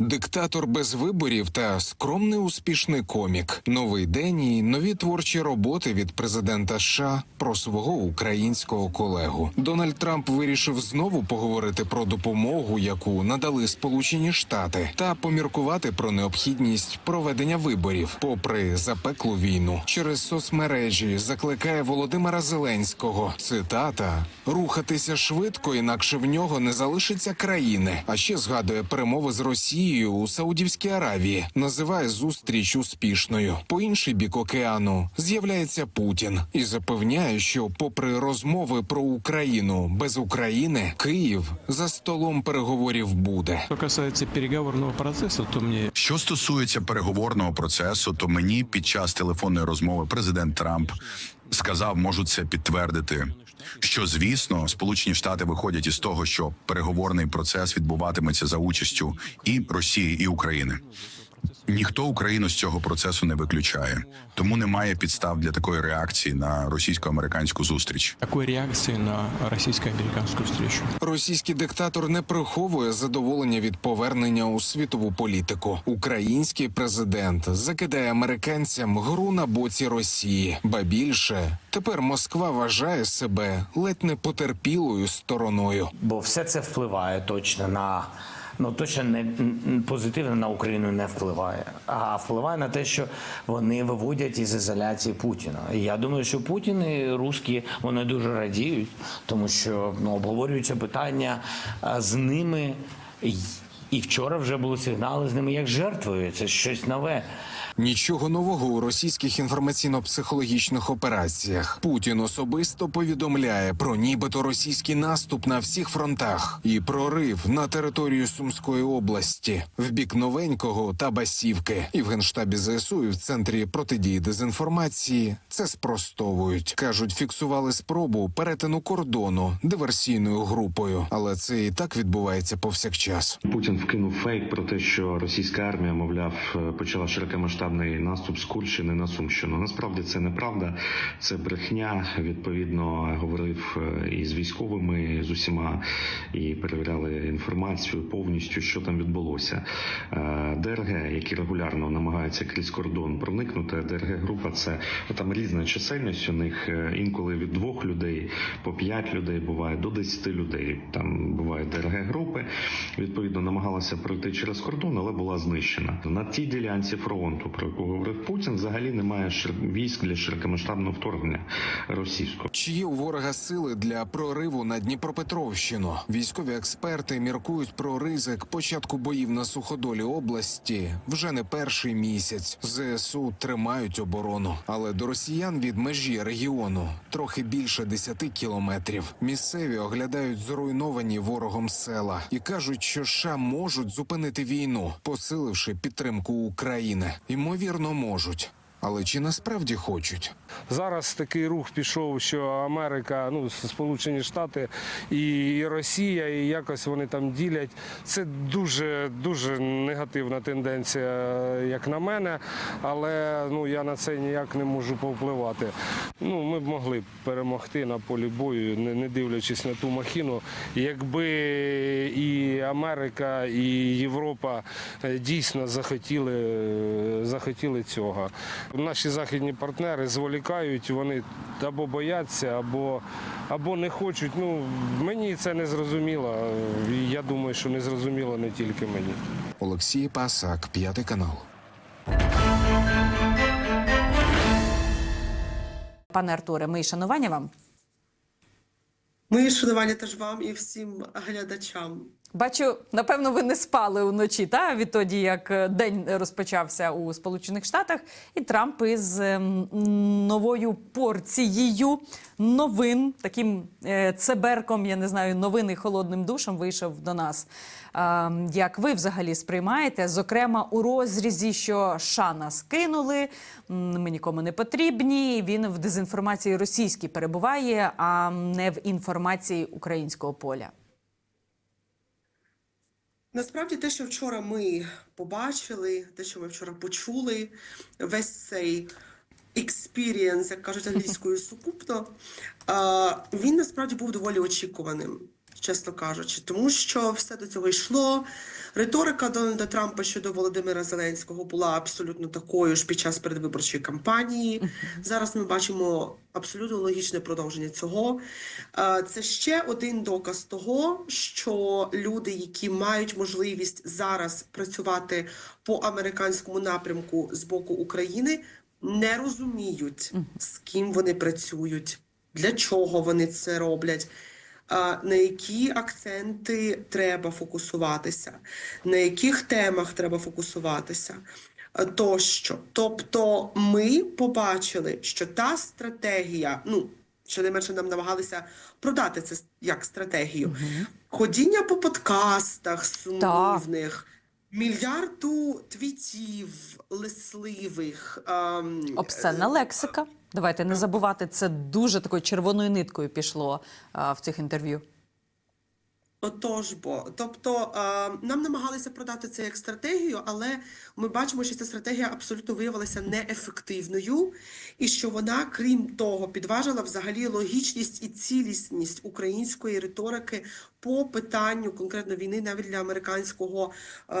Диктатор без виборів та скромний успішний комік. Новий день і нові творчі роботи від президента США про свого українського колегу. Дональд Трамп вирішив знову поговорити про допомогу, яку надали Сполучені Штати, та поміркувати про необхідність проведення виборів, попри запеклу війну. Через соцмережі закликає Володимира Зеленського. Цитата: рухатися швидко, інакше в нього не залишиться країни. А ще згадує перемови з Росією у Саудівській Аравії. Називає зустріч успішною. По інший бік океану з'являється Путін і запевняє, що, попри розмови про Україну без України, Київ за столом переговорів буде. Что касается переговорного процесса, то мне Що стосується переговорного процесу, то мені під час телефонної розмови президент Трамп сказав, можу це підтвердити. Що звісно, Сполучені Штати виходять із того, що переговорний процес відбуватиметься за участю і Росії, і України. Ніхто Україну з цього процесу не виключає, тому немає підстав для такої реакції на російсько-американську зустріч. такой реакции на российско-американскую встречу. Російський диктатор не приховує задоволення від повернення у світову політику. Український президент закидає американцям гру на боці Росії. Ба більше тепер Москва вважає себе ледь не потерпілою стороною. бо все це впливає точно на. Ну точно не позитивно на Україну не впливає, а впливає на те, що вони виводять із ізоляції Путіна. І я думаю, що Путін і русські вони дуже радіють, тому що ну, обговорюються питання з ними. І- вчора вже були сигнали з ними як жертвою. Це щось нове. Нічого нового у російських інформаційно-психологічних операціях. Путін особисто повідомляє про нібито російський наступ на всіх фронтах і прорив на територію Сумської області в бік новенького та басівки. І в генштабі ЗСУ і в центрі протидії дезінформації це спростовують. кажуть, фіксували спробу перетину кордону диверсійною групою, але це і так відбувається повсякчас. Путін вкинув фейк про те, що російська армія, мовляв, е, почала широкомасштабний наступ з Курщини на Сумщину. Насправді це неправда, це брехня. Відповідно, говорив е, і з військовими, з усіма, і перевіряли інформацію повністю, що там відбулося. Е, ДРГ, які регулярно намагаються крізь кордон проникнути. ДРГ група це там різна чисельність. У них інколи від двох людей по п'ять людей буває до десяти людей. Там бувають ДРГ групи. Відповідно, намагалася пройти через кордон, але була знищена. На тій ділянці фронту, про яку говорив Путін, взагалі немає військ для широкомасштабного вторгнення російського. Чи є у ворога сили для прориву на Дніпропетровщину? Військові експерти міркують про ризик початку боїв на суходолі області вже не перший місяць. ЗСУ тримають оборону, але до росіян від межі регіону трохи більше 10 кілометрів. Місцеві оглядають зруйновані ворогом села і кажуть, що США можуть зупинити війну, посиливши підтримку України. Ймовірно, можуть. Але чи насправді хочуть? Зараз такий рух пішов, що Америка, ну Сполучені Штати і, Росія, і якось вони там ділять. Це дуже дуже негативна тенденція, як на мене. Але ну я на це ніяк не можу повпливати. Ну ми б могли перемогти на полі бою, не, дивлячись на ту махіну. Якби і Америка, і Європа е, дійсно захотіли, захотіли цього. Наші західні партнери зволікають, вони або бояться, або, або не хочуть. Ну, мені це не зрозуміло. Я думаю, що не зрозуміло не тільки мені. Олексій Пасак, п'ятий канал. Пане Артуре, мої шанування вам. Мої шанування теж вам і всім глядачам. Бачу, напевно, ви не спали уночі, та відтоді, як е, день розпочався у Сполучених Штатах, і Трамп із ем, новою порцією новин, таким е, цеберком, я не знаю, новини холодним душем вийшов до нас. Як ви взагалі сприймаєте? Зокрема, у розрізі, що США нас кинули, ми нікому не потрібні. Він в дезінформації російській перебуває, а не в інформації українського поля. Насправді, те, що вчора ми побачили, те, що ми вчора почули, весь цей експірієнс, як кажуть англійською сукупно, він насправді був доволі очікуваним. чесно кажучи, тому що все до цього йшло. Риторика Дональда Трампа щодо Володимира Зеленського була абсолютно такою ж під час передвиборчої кампанії. Зараз ми бачимо абсолютно логічне продовження цього. Це ще один доказ того, що люди, які мають можливість зараз працювати по американському напрямку з боку України, не розуміють, з ким вони працюють, для чого вони це роблять. На які акценти треба фокусуватися, на яких темах треба фокусуватися тощо. Тобто, ми побачили, що та стратегія, ну щонайменше нам намагалися продати це як стратегію. Ходіння по подкастах сумнівних, мільярду твітів лисливих. ем, Обсценна лексика. Давайте не забувати, це дуже такою червоною ниткою пішло е, в цих інтерв'ю. Отож бо, тобто е, нам намагалися продати це як стратегію, але ми бачимо, що ця стратегія абсолютно виявилася неефективною, і що вона, крім того, підважила взагалі логічність і цілісність української риторики по питанню конкретно війни, навіть для американського е,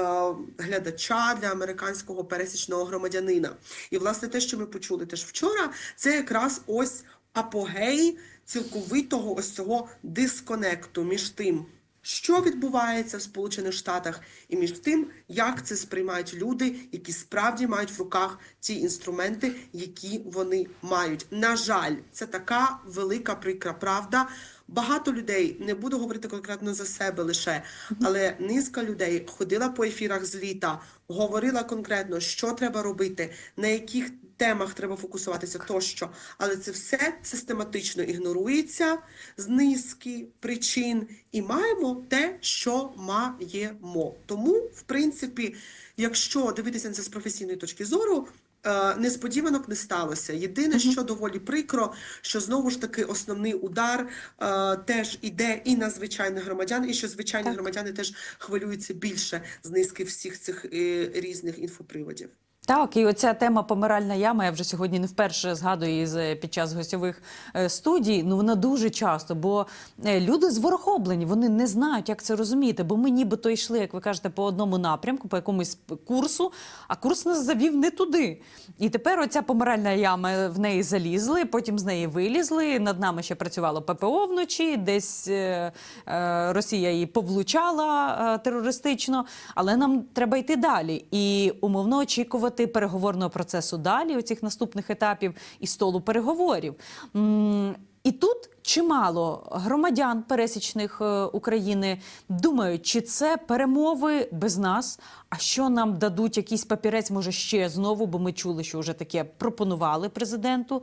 глядача, для американського пересічного громадянина. І власне те, що ми почули теж вчора, це якраз ось апогей цілковитого ось цього дисконекту між тим, що відбувається в Сполучених Штатах, і між тим, як це сприймають люди, які справді мають в руках ті інструменти, які вони мають. На жаль, це така велика прикра правда. Багато людей не буду говорити конкретно за себе лише, але низка людей ходила по ефірах з літа, говорила конкретно, що треба робити, на яких темах треба фокусуватися тощо. Але це все систематично ігнорується з низки причин, і маємо те, що маємо. Тому, в принципі, якщо дивитися на це з професійної точки зору. е, Несподіванок не сталося. Єдине, що доволі прикро, що знову ж таки основний удар е, теж іде і на звичайних громадян, і що звичайні Так. громадяни теж хвилюються більше з низки всіх цих е, різних інфоприводів. Так, і оця тема помиральна яма, я вже сьогодні не вперше згадую її з- під час гостьових е, студій. Ну вона дуже часто, бо е, люди зворохоблені, вони не знають, як це розуміти. Бо ми нібито йшли, як ви кажете, по одному напрямку, по якомусь курсу, а курс нас завів не туди. І тепер оця помиральна яма в неї залізли, потім з неї вилізли. Над нами ще працювало ППО вночі, десь е, е, Росія її повлучала е, терористично, але нам треба йти далі і умовно очікувати переговорного процесу далі, оцих наступних етапів і столу переговорів. І тут чимало громадян пересічних е, України думають, чи це перемови без нас, а що нам дадуть якийсь папірець, може ще знову, бо ми чули, що вже таке пропонували президенту.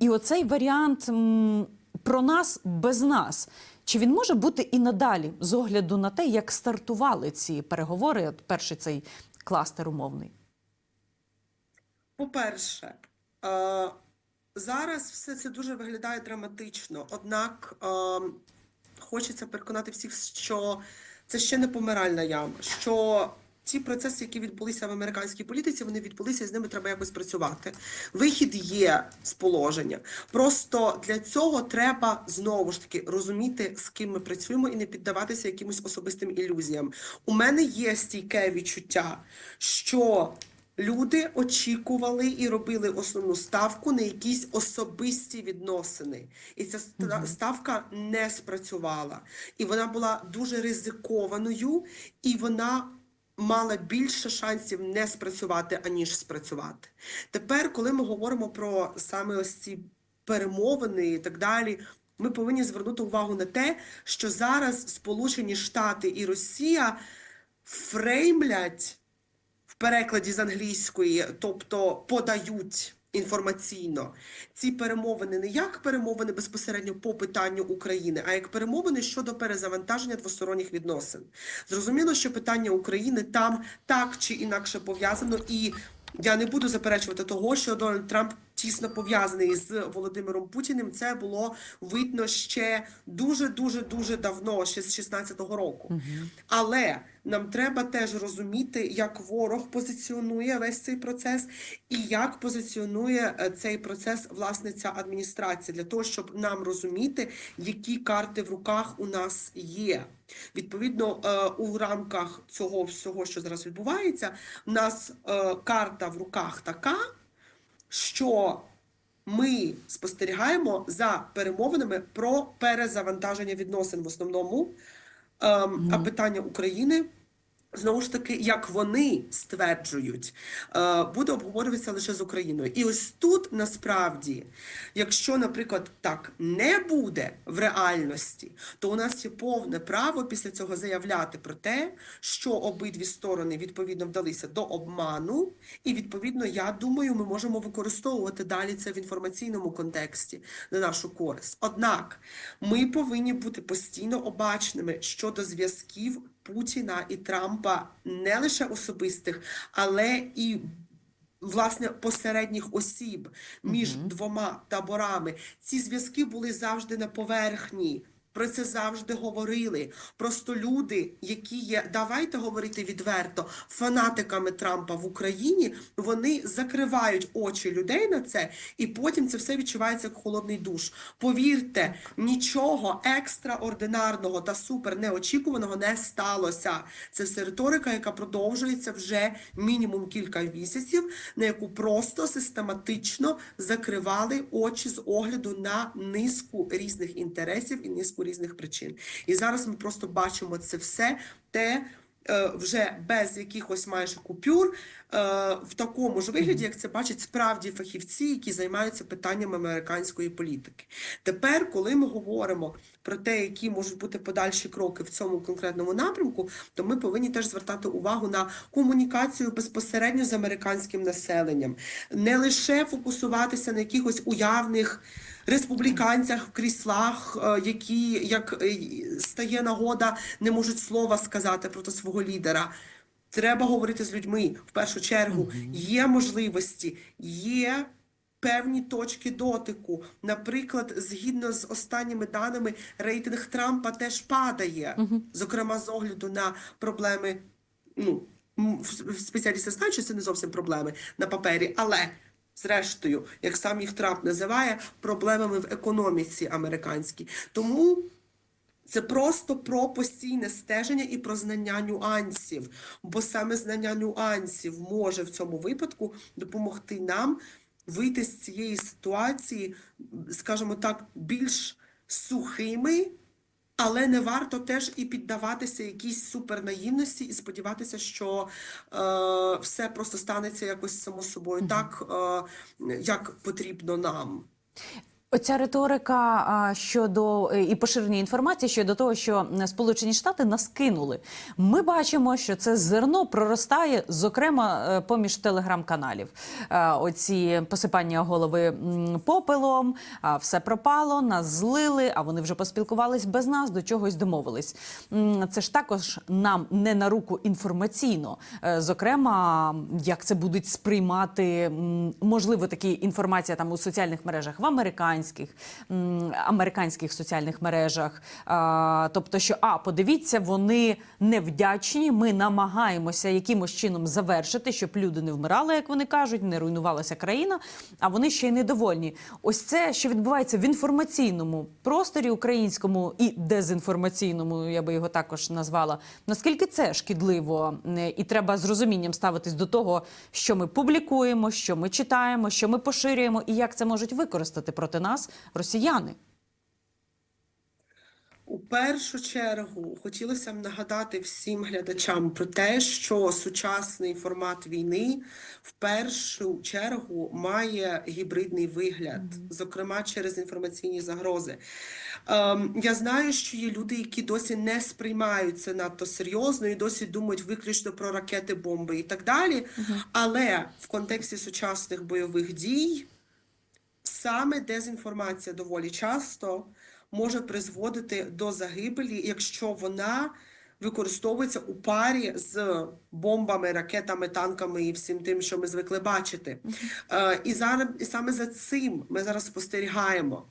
І оцей варіант про нас без нас. Чи він може бути і надалі з огляду на те, як стартували ці переговори? Перший цей кластер умовний. По-перше, е, зараз все це дуже виглядає драматично, однак е, хочеться переконати всіх, що це ще не помиральна яма, що ті процеси, які відбулися в американській політиці, вони відбулися, і з ними треба якось працювати. Вихід є з положення. Просто для цього треба знову ж таки розуміти, з ким ми працюємо, і не піддаватися якимось особистим ілюзіям. У мене є стійке відчуття, що Люди очікували і робили основну ставку на якісь особисті відносини, і ця ставка не спрацювала. І вона була дуже ризикованою, і вона мала більше шансів не спрацювати, аніж спрацювати. Тепер, коли ми говоримо про саме ось ці перемовини і так далі. Ми повинні звернути увагу на те, що зараз Сполучені Штати і Росія фреймлять перекладі з англійської, тобто подають інформаційно ці перемовини не як перемовини безпосередньо по питанню України, а як перемовини щодо перезавантаження двосторонніх відносин. Зрозуміло, що питання України там так чи інакше пов'язано, і я не буду заперечувати того, що Дональд Трамп тісно пов'язаний з Володимиром Путіним, це було видно ще дуже дуже дуже давно, ще з 16-го року. Але нам треба теж розуміти, як ворог позиціонує весь цей процес, і як позиціонує е, цей процес власне ця адміністрація, для того, щоб нам розуміти, які карти в руках у нас є. Відповідно, е, у рамках цього всього, що зараз відбувається, у нас е, карта в руках така, що ми спостерігаємо за перемовинами про перезавантаження відносин в основному. Ем, А питання України. Знову ж таки, як вони стверджують, е, буде обговорюватися лише з Україною. І ось тут насправді, якщо, наприклад, так не буде в реальності, то у нас є повне право після цього заявляти про те, що обидві сторони відповідно вдалися до обману, і відповідно, я думаю, ми можемо використовувати далі це в інформаційному контексті на нашу користь. Однак ми повинні бути постійно обачними щодо зв'язків Путіна і Трампа не лише особистих, але і власне посередніх осіб між двома таборами. Ці зв'язки були завжди на поверхні. Про це завжди говорили. Просто люди, які є, давайте говорити відверто, фанатиками Трампа в Україні, вони закривають очі людей на це, і потім це все відчувається як холодний душ. Повірте, нічого екстраординарного та супер неочікуваного не сталося. Це все риторика, яка продовжується вже мінімум кілька місяців, на яку просто систематично закривали очі з огляду на низку різних інтересів і низку різних причин. І зараз ми просто бачимо це все те. е, Вже без якихось майже купюр е, в такому ж вигляді, як це бачать справді фахівці, які займаються питаннями американської політики. Тепер, коли ми говоримо про те, які можуть бути подальші кроки в цьому конкретному напрямку, то ми повинні теж звертати увагу на комунікацію безпосередньо з американським населенням, не лише фокусуватися на якихось уявних республіканцях в кріслах, е, які як е, стає нагода, не можуть слова сказати проти свого лідера. Треба говорити з людьми в першу чергу. Є можливості, є певні точки дотику. Наприклад, згідно з останніми даними, рейтинг Трампа теж падає, зокрема з огляду на проблеми. Ну спеціалісти знають, що це не зовсім проблеми на папері, але. Зрештою, як сам їх Трамп називає, проблемами в економіці американській. Тому це просто про постійне стеження і про знання нюансів. Бо саме знання нюансів може в цьому випадку допомогти нам вийти з цієї ситуації, скажімо так, більш сухими. Але не варто теж і піддаватися якійсь супернаївності і сподіватися, що е, все просто станеться якось само собою так, е, як потрібно нам. Оця риторика щодо е, і поширення інформації щодо того, що Сполучені Штати нас кинули. Ми бачимо, що це зерно проростає, зокрема, е, поміж телеграм-каналів. Е, Оці посипання голови попелом, а, все пропало, нас злили, а вони вже поспілкувались без нас, до чогось домовились. Це ж також нам не на руку інформаційно. Зокрема, як це будуть сприймати можливо такі інформація там у соціальних мережах в американських американських соціальних мережах. Тобто, що а подивіться, вони невдячні. Ми намагаємося якимось чином завершити, щоб люди не вмирали, як вони кажуть, не руйнувалася країна. А вони ще й недовольні. Ось це, що відбувається в інформаційному просторі українському і дезінформаційному, я би його також назвала. Наскільки це шкідливо, Е, і треба з розумінням ставитись до того, що ми публікуємо, що ми читаємо, що ми поширюємо, і як це можуть використати проти нас росіяни. У першу чергу хотілося б нагадати всім глядачам про те, що сучасний формат війни в першу чергу має гібридний вигляд, зокрема через інформаційні загрози. Ем, я знаю, що є люди, які досі не сприймають це надто серйозно і досі думають виключно про ракети, бомби і так далі. Але в контексті сучасних бойових дій саме дезінформація доволі часто може призводити до загибелі, якщо вона використовується у парі з бомбами, ракетами, танками і всім тим, що ми звикли бачити. Е, і зараз і саме за цим ми зараз спостерігаємо.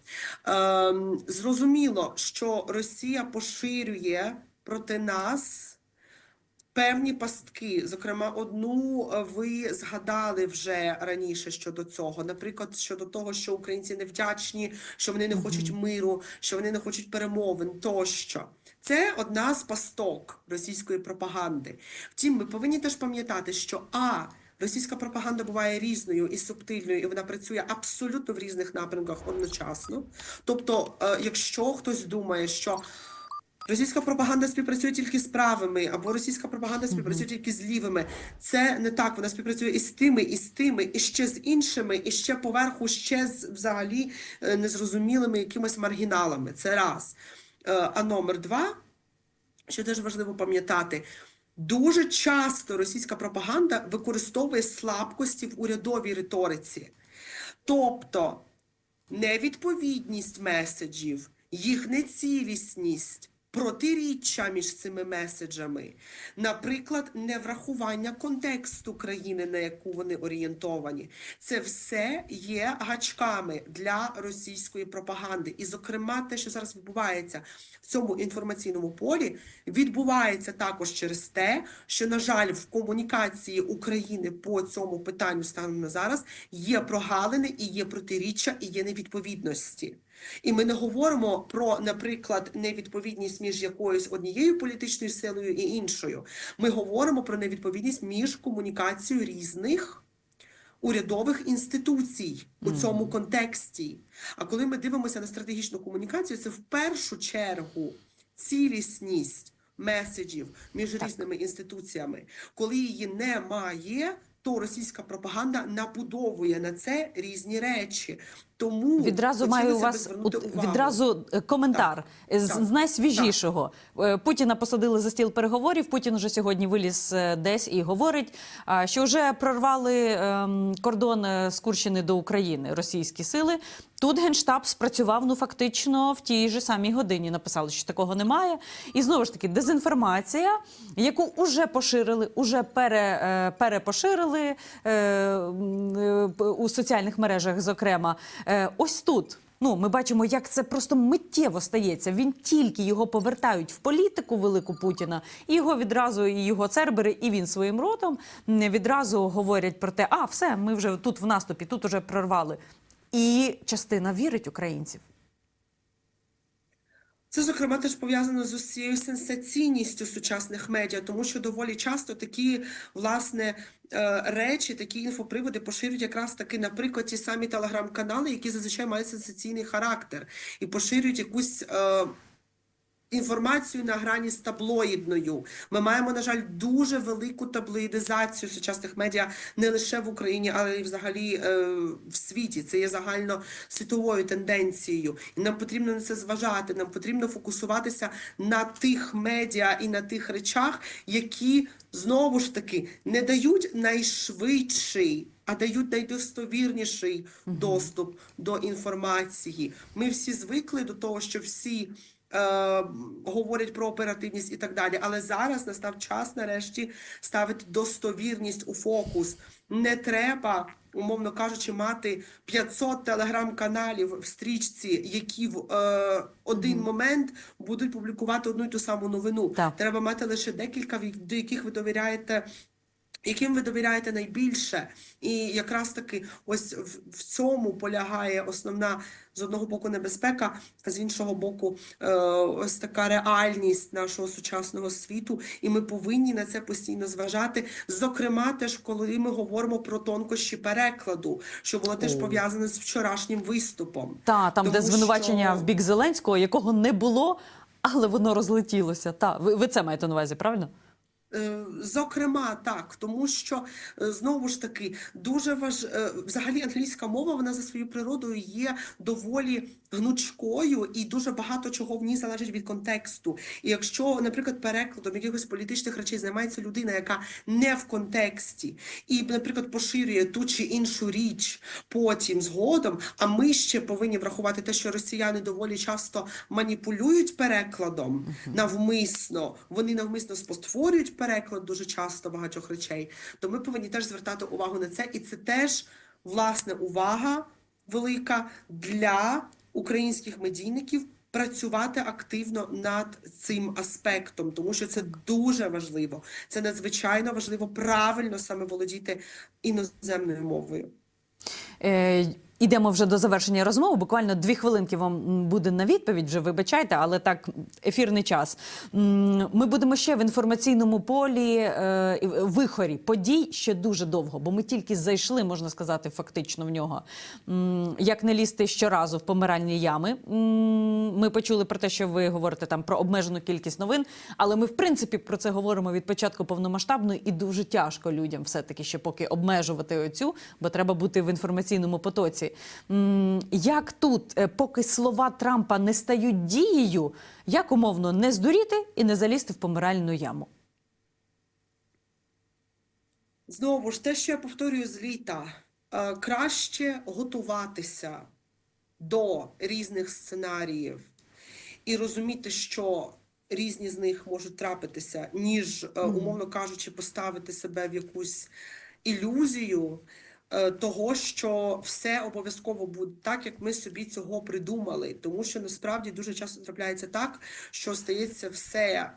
Е, зрозуміло, що Росія поширює проти нас. Певні пастки, зокрема, одну е, ви згадали вже раніше щодо цього. Наприклад, щодо того, що українці невдячні, що вони не хочуть миру, що вони не хочуть перемовин тощо. Це одна з пасток російської пропаганди. Втім, ми повинні теж пам'ятати, що а російська пропаганда буває різною і субтильною, і вона працює абсолютно в різних напрямках одночасно. Тобто, е, якщо хтось думає, що Російська пропаганда співпрацює тільки з правими, або російська пропаганда співпрацює тільки з лівими. Це не так. Вона співпрацює і з тими, і з тими, і ще з іншими, і ще поверху, ще з взагалі е, незрозумілими якимись маргіналами. Це раз. Е, А номер два, що теж важливо пам'ятати. Дуже часто російська пропаганда використовує слабкості в урядовій риториці. Тобто невідповідність меседжів, їх нецілісність, протиріччя між цими меседжами, наприклад, неврахування контексту країни, на яку вони орієнтовані. Це все є гачками для російської пропаганди. І, зокрема, те, що зараз відбувається в цьому інформаційному полі, відбувається також через те, що, на жаль, в комунікації України по цьому питанню станом на зараз є прогалини і є протиріччя, і є невідповідності. І ми не говоримо про, наприклад, невідповідність між якоюсь однією політичною силою і іншою. Ми говоримо про невідповідність між комунікацією різних урядових інституцій у цьому контексті. А коли ми дивимося на стратегічну комунікацію, це в першу чергу цілісність меседжів між різними інституціями. Коли її немає, то російська пропаганда набудовує на це різні речі. Тому Відразу маю у вас відразу е, коментар з, так, найсвіжішого. Е, Путіна посадили за стіл переговорів. Путін уже сьогодні виліз е, десь і говорить, що вже прорвали ем, кордон е, з Курщини до України російські сили. Тут генштаб спрацював ну фактично в тій же самій годині. Написали, що такого немає. І знову ж таки, дезінформація, яку уже поширили, уже пере, е, перепоширили е, е, у соціальних мережах, зокрема. Е, ось тут. Ну, ми бачимо, як це просто миттєво стається. Він тільки його повертають в політику велику Путіна, і його відразу і його цербери, і він своїм ротом відразу говорять про те, а все, ми вже тут в наступі, тут уже прорвали. І частина вірить українців. Це, зокрема, теж пов'язано з усією сенсаційністю сучасних медіа, тому що доволі часто такі власне е, речі, такі інфоприводи поширюють якраз таки, наприклад, ті самі телеграм-канали, які зазвичай мають сенсаційний характер, і поширюють якусь. Е, Інформацію на грані з таблоїдною. Ми маємо, на жаль, дуже велику таблоїдизацію сучасних медіа не лише в Україні, але й взагалі е, в світі. Це є загально світовою тенденцією. І нам потрібно на це зважати. Нам потрібно фокусуватися на тих медіа і на тих речах, які знову ж таки не дають найшвидший. А дають найдостовірніший доступ до інформації. Ми всі звикли до того, що всі е, говорять про оперативність і так далі. Але зараз настав час нарешті ставити достовірність у фокус. Не треба, умовно кажучи, мати 500 телеграм-каналів в стрічці, які в е, один момент будуть публікувати одну й ту саму новину. Так. Треба мати лише декілька, до яких ви довіряєте яким ви довіряєте найбільше, і якраз таки ось в, в цьому полягає основна з одного боку небезпека, а з іншого боку, е, ось така реальність нашого сучасного світу, і ми повинні на це постійно зважати. Зокрема, теж коли ми говоримо про тонкощі перекладу, що було теж пов'язане з вчорашнім виступом. Та там, де звинувачення що- в бік Зеленського, якого не було, але воно розлетілося. Та ви, ви це маєте на увазі, правильно? Е, Зокрема, так, тому що е, знову ж таки дуже важ... е, взагалі англійська мова вона за своєю природою є доволі гнучкою і дуже багато чого в ній залежить від контексту. І якщо, наприклад, перекладом якихось політичних речей займається людина, яка не в контексті, і, наприклад, поширює ту чи іншу річ потім згодом, а ми ще повинні врахувати те, що росіяни доволі часто маніпулюють перекладом навмисно, вони навмисно спотворюють переклад дуже часто багатьох речей, то ми повинні теж звертати увагу на це, і це теж власне увага велика для українських медійників працювати активно над цим аспектом, тому що це дуже важливо. Це надзвичайно важливо правильно саме володіти іноземною мовою. Ідемо вже до завершення розмови. Буквально дві хвилинки вам буде на відповідь. Вже вибачайте, але так ефірний час. Ми будемо ще в інформаційному полі е, вихорі подій ще дуже довго, бо ми тільки зайшли, можна сказати, фактично в нього. Як не лізти щоразу в помиральні ями. Ми почули про те, що ви говорите там про обмежену кількість новин, але ми в принципі про це говоримо від початку повномасштабної, і дуже тяжко людям все таки ще поки обмежувати оцю, бо треба бути в інформаційному потоці. М, Як тут, е, поки слова Трампа не стають дією, як умовно не здуріти і не залізти в помиральну яму? Знову ж те, що я повторюю з літа, е, краще готуватися до різних сценаріїв і розуміти, що різні з них можуть трапитися, ніж, е, умовно кажучи, поставити себе в якусь ілюзію того, що все обов'язково буде так, як ми собі цього придумали. Тому що насправді дуже часто трапляється так, що стається все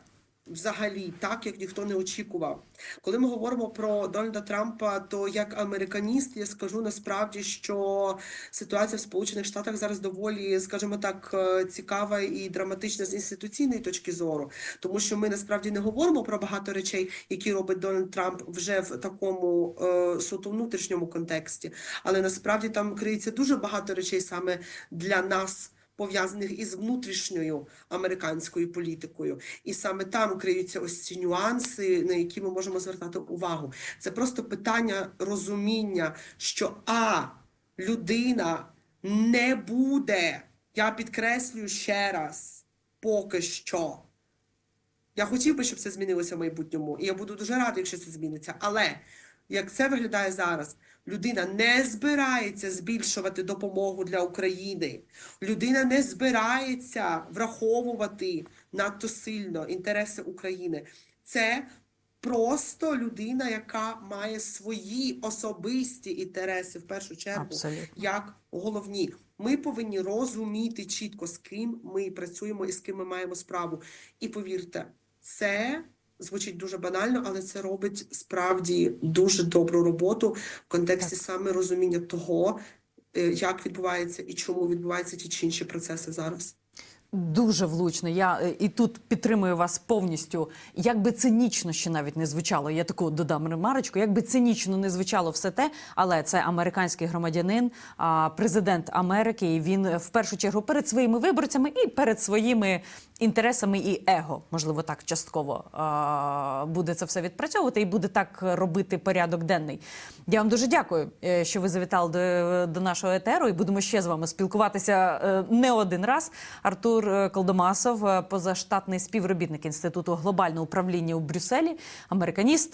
взагалі так, як ніхто не очікував. Коли ми говоримо про Дональда Трампа, то як американіст я скажу насправді, що ситуація в Сполучених Штатах зараз доволі, скажімо так, е, цікава і драматична з інституційної точки зору, тому що ми насправді не говоримо про багато речей, які робить Дональд Трамп вже в такому е, суто внутрішньому контексті, але насправді там криється дуже багато речей саме для нас пов'язаних із внутрішньою американською політикою, і саме там криються ось ці нюанси, на які ми можемо звертати увагу. Це просто питання розуміння, що а людина не буде. Я підкреслюю ще раз, поки що. Я хотів би, щоб це змінилося в майбутньому, і я буду дуже радий, якщо це зміниться. Але як це виглядає зараз, людина не збирається збільшувати допомогу для України. Людина не збирається враховувати надто сильно інтереси України. Це просто людина, яка має свої особисті інтереси в першу чергу Абсолютно. як головні. Ми повинні розуміти чітко, з ким ми працюємо і з ким ми маємо справу. І повірте, це звучить дуже банально, але це робить справді дуже добру роботу в контексті саме розуміння того, е, як відбувається і чому відбуваються ті чи інші процеси зараз. Дуже влучно. Я е, і тут підтримую вас повністю. Як би цинічно ще навіть не звучало, я таку додам ремарочку. Як би цинічно не звучало все те, але це американський громадянин, президент Америки. І він е, в першу чергу перед своїми виборцями і перед своїми інтересами і его, можливо, так частково буде це все відпрацьовувати і буде так робити порядок денний. Я вам дуже дякую, е, що ви завітали до, до нашого етеру, і будемо ще з вами спілкуватися е, не один раз. Артур е, Колдомасов, е, позаштатний співробітник інституту глобального управління у Брюсселі, американіст.